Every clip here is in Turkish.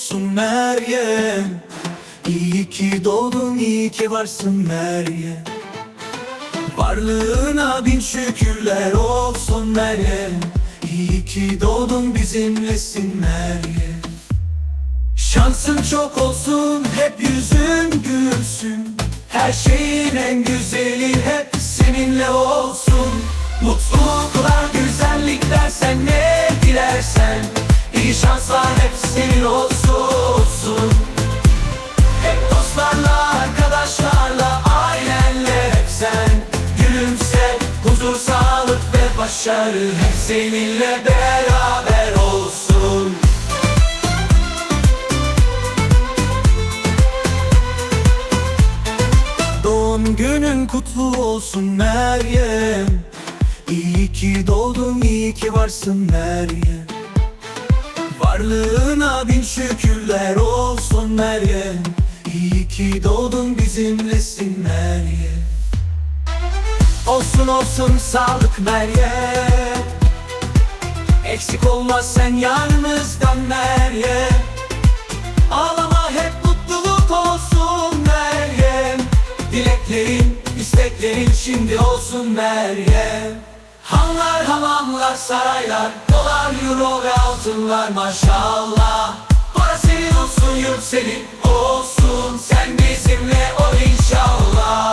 olsun Meryem. İyi ki doğdun iyi ki varsın Meryem. Varlığına bin şükürler olsun Meryem. İyi ki doğdun bizimlesin Meryem. Şansın çok olsun hep yüzün gülsün. Her şeyin en güzeli hep seninle olsun. Mutluluklar, güzellikler sen ne dilersen. İyi şanslar hep senin olsun başarı Hep seninle beraber olsun. Doğum günün kutlu olsun Meryem. İyi ki doğdun, iyi ki varsın Meryem. Varlığına bin şükürler olsun Meryem. İyi ki doğdun bizimlesin Meryem Olsun olsun sağlık Meryem. Eksik olmaz sen yanımızdan Meryem. Ağlama hep mutluluk olsun Meryem. Dileklerin, isteklerin şimdi olsun Meryem. Hanlar, hamamlar, saraylar Dolar, euro ve altınlar maşallah. Para senin olsun, yurt senin olsun. Sen bizimle ol inşallah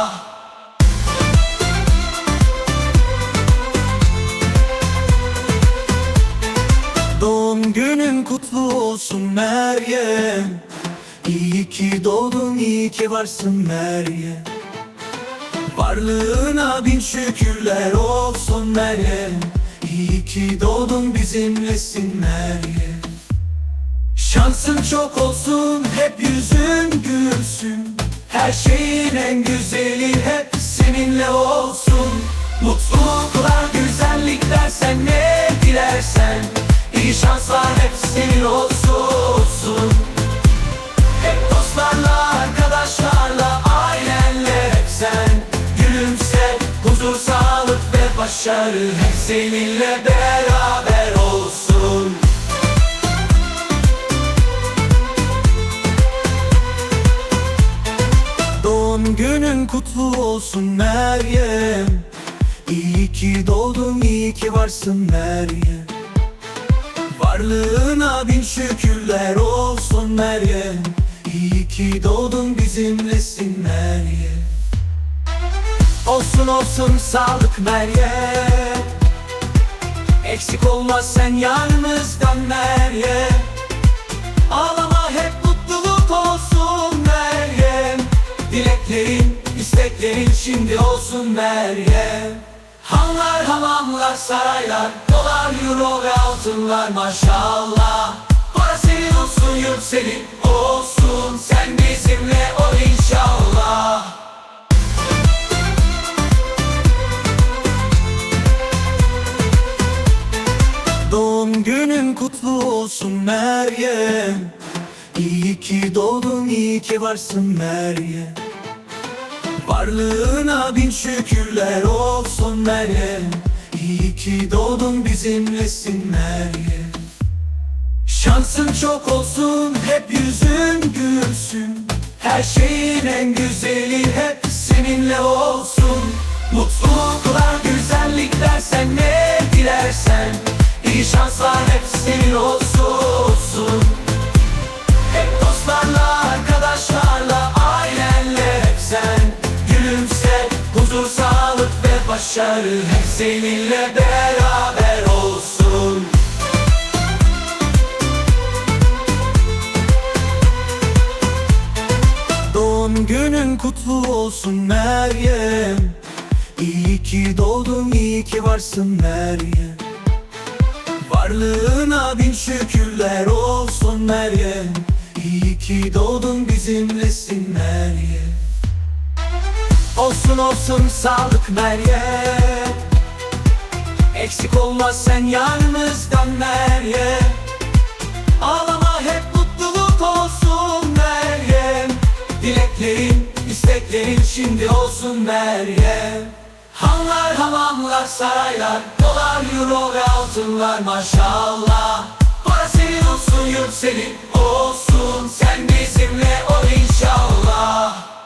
olsun Meryem. İyi ki doğdun, iyi ki varsın Meryem. Varlığına bin şükürler olsun Meryem. İyi ki doğdun bizimlesin Meryem. Şansın çok olsun hep yüzün gülsün. Her şeyin en güzeli hep seninle olsun. Mutluluklar, güzellikler sen ne dilersen. İyi şanslar hep senin olsun başarı Hep seninle beraber olsun. Doğum günün kutlu olsun Meryem. İyi ki doğdun, iyi ki varsın Meryem. Varlığına bin şükürler olsun Meryem. İyi ki doğdun bizimlesin Olsun olsun sağlık Meryem. Eksik olmaz sen yanımızdan Meryem. Ağlama hep mutluluk olsun Meryem. Dileklerin, isteklerin şimdi olsun Meryem. Hanlar, hamamlar, saraylar Dolar, euro ve altınlar maşallah. Para senin olsun, yurt senin kutlu olsun Meryem. İyi ki doğdun, iyi ki varsın Meryem. Varlığına bin şükürler olsun Meryem. İyi ki doğdun bizimlesin Meryem. Şansın çok olsun hep yüzün gülsün. Her şeyin en güzeli hep seninle olsun. Mutluluklar, güzellikler sen ne dilersen İyi şanslar hep senin olsun. Hep dostlarla, arkadaşlarla, ailenle hep sen. Gülümse, huzur, sağlık ve başarı Hep seninle beraber olsun. Doğum günün kutlu olsun Meryem. İyi ki doğdun, iyi ki varsın Meryem Varlığına bin şükürler olsun Meryem. İyi ki doğdun bizimlesin Meryem. Olsun olsun sağlık Meryem. Eksik olmaz sen yanımızdan Meryem. Ağlama hep mutluluk olsun Meryem. Dileklerin, isteklerin şimdi olsun Meryem Saraylar, hamamlar, saraylar. Dolar, euro ve altınlar maşallah. Para senin olsun, yurt senin olsun. Sen bizimle ol inşallah.